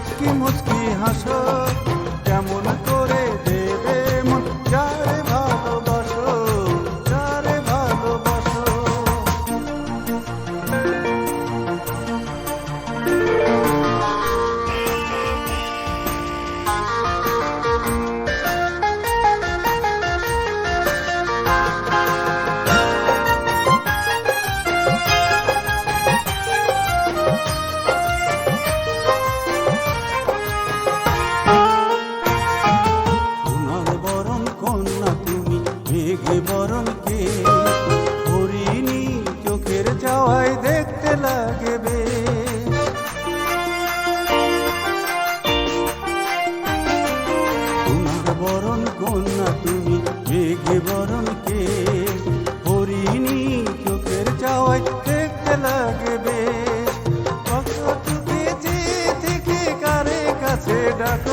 মুচকি মুচকি হাসো। লাগবে। সোনার বরণ কন্যা তুমি, মেঘে বরণ কে? হরিণী চোখের যাওয়ায় দেখতে লাগবে। থেকে কারে কাছে ডাকো?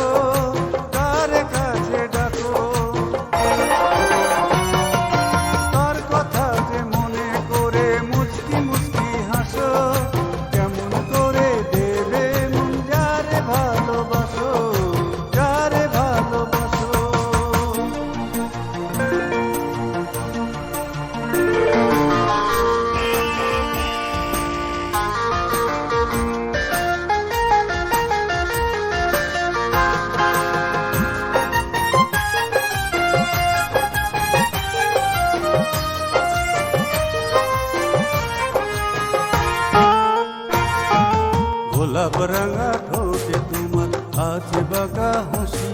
গোলাপ রাঙা ঠোঁটে তোমার আছে বাঁকা হাসি।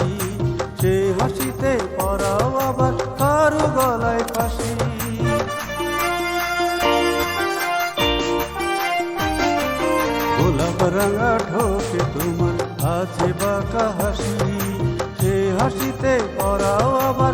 সে হাসিতে পরাও আবার কারও গলায় ফাঁসি। গোলাপ রাঙা ঠোঁটে তোমার আছে বাঁকা হাসি। সে হাসিতে পরাও আবার